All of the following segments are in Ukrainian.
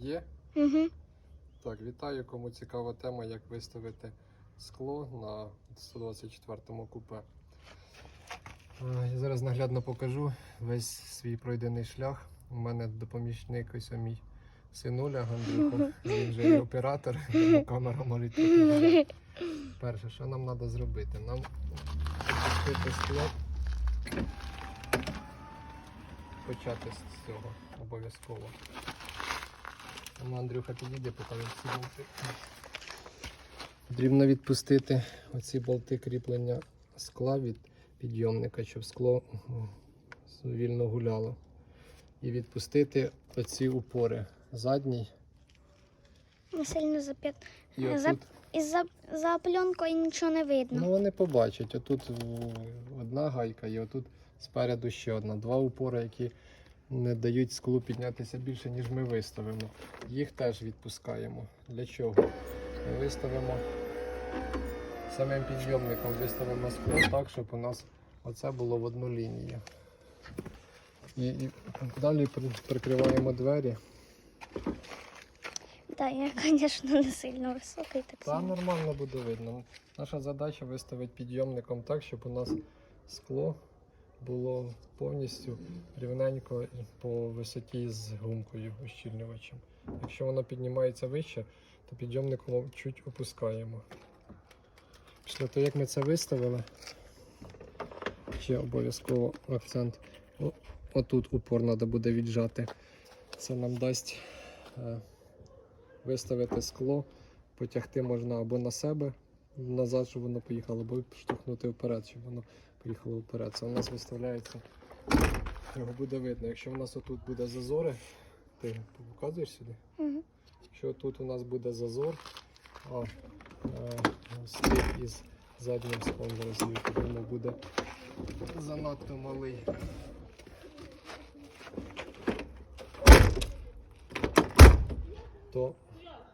Є? Угу. Так, вітаю, кому цікава тема, як виставити скло на 124-му купе. Е, Я зараз наглядно покажу весь свій пройдений шлях. У мене допомічник ось мій синуля Андрюха. Він же і оператор, тому камера може гуляти. Перше, що нам треба зробити? Нам опустити скло. Почати з цього обов'язково. Тому Андрюха підійде, поки він всі болти. Потрібно відпустити оці болти кріплення скла від підйомника, щоб скло вільно гуляло. І відпустити оці упори задній. Не сильно зап'ят. І За- І за, за пленкою нічого не видно. ну вони побачать, отут одна гайка і отут спереду ще одна. Два упори, які не дають склу піднятися більше, ніж ми виставимо. Їх теж відпускаємо. Для чого? Ми виставимо самим підйомником виставимо скло так, щоб у нас оце було в одну лінію. І, і далі прикриваємо двері. Так, я, звісно, не сильно високий, так Та само. нормально буде видно. Наша задача виставити підйомником так, щоб у нас скло було повністю рівненько по висоті з гумкою ущільнювачем. Якщо воно піднімається вище, то підйомником чуть опускаємо. Після того, як ми це виставили, ще обов'язково акцент. О- Отут упор треба буде віджати. Це нам дасть е, виставити скло, потягти можна або на себе назад, щоб воно поїхало, або штовхнути вперед, щоб воно поїхало вперед. Це у нас виставляється. Його буде видно. Якщо у нас отут буде зазори, ти показуєш сюди? Угу. Якщо тут у нас буде зазор, а е, стик із заднім склом відповідно буде занадто малий. То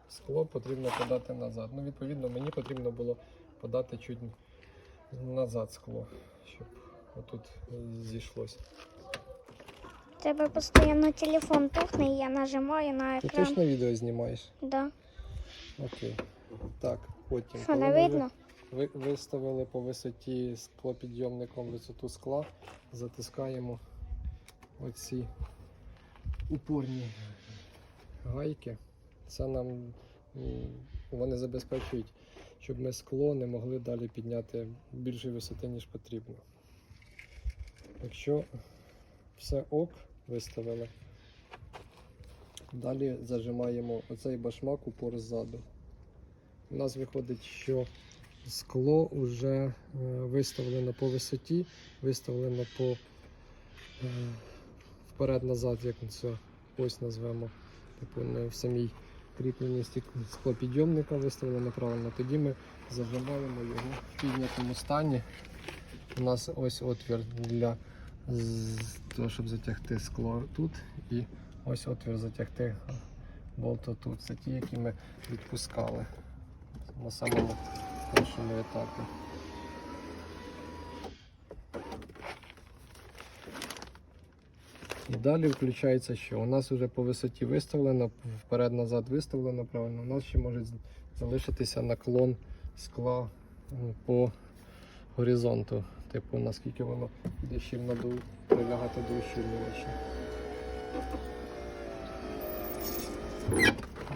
скло потрібно подати назад. Ну, відповідно, мені потрібно було подати чуть назад скло, щоб отут зійшлося. Тебе постійно телефон тухне, і я нажимаю на Ти точно відео знімаєш? Да. Окей. Так, потім. Що, не видно? Ви, виставили по висоті склопідйомником висоту скла, затискаємо оці упорні гайки. Це нам вони забезпечують, щоб ми скло не могли далі підняти більшої висоти, ніж потрібно. Якщо все ок виставили, далі зажимаємо оцей башмак упор ззаду. У нас виходить, що скло вже е, виставлено по висоті, виставлено по е, вперед-назад, як ми це ось назвемо. Типу не в самій кріпленні стік- склопідйомника виставлено правильно. Тоді ми зажимаємо його в піднятому стані. У нас ось отвір для того, щоб затягти скло тут, і ось отвір затягти болт тут. Це ті, які ми відпускали на самому першому етапі. І далі включається, що у нас вже по висоті виставлено, вперед-назад виставлено правильно. У нас ще може залишитися наклон скла по горизонту, типу наскільки воно буде щільно до, прилягати до ущільнювача.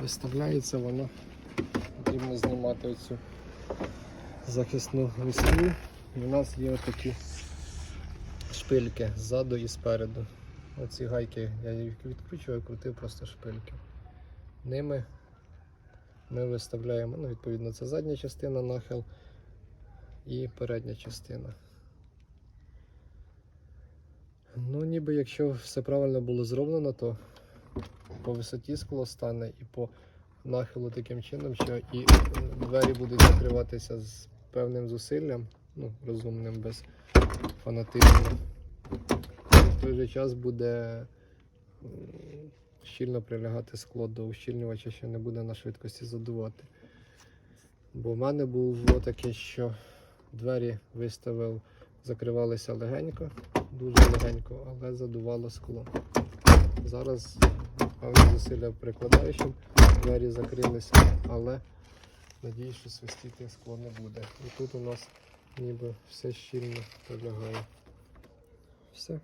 Виставляється воно, потрібно знімати оцю захисну листу. І у нас є отакі шпильки ззаду і спереду. Оці гайки я їх відкручував, крутив просто шпильки. Ними ми виставляємо, ну, відповідно, це задня частина нахил і передня частина. Ну, ніби якщо все правильно було зроблено, то по висоті скло стане і по нахилу таким чином, що і двері будуть закриватися з певним зусиллям, ну, розумним, без фанатизму. Той же час буде щільно прилягати скло до ущільнювача, що не буде на швидкості задувати. Бо в мене було таке, що двері виставив, закривалися легенько, дуже легенько, але задувало скло. Зараз певні зусилля прикладаючим, двері закрилися, але надіюсь, що свистіти скло не буде. І тут у нас ніби все щільно прилягає. Все.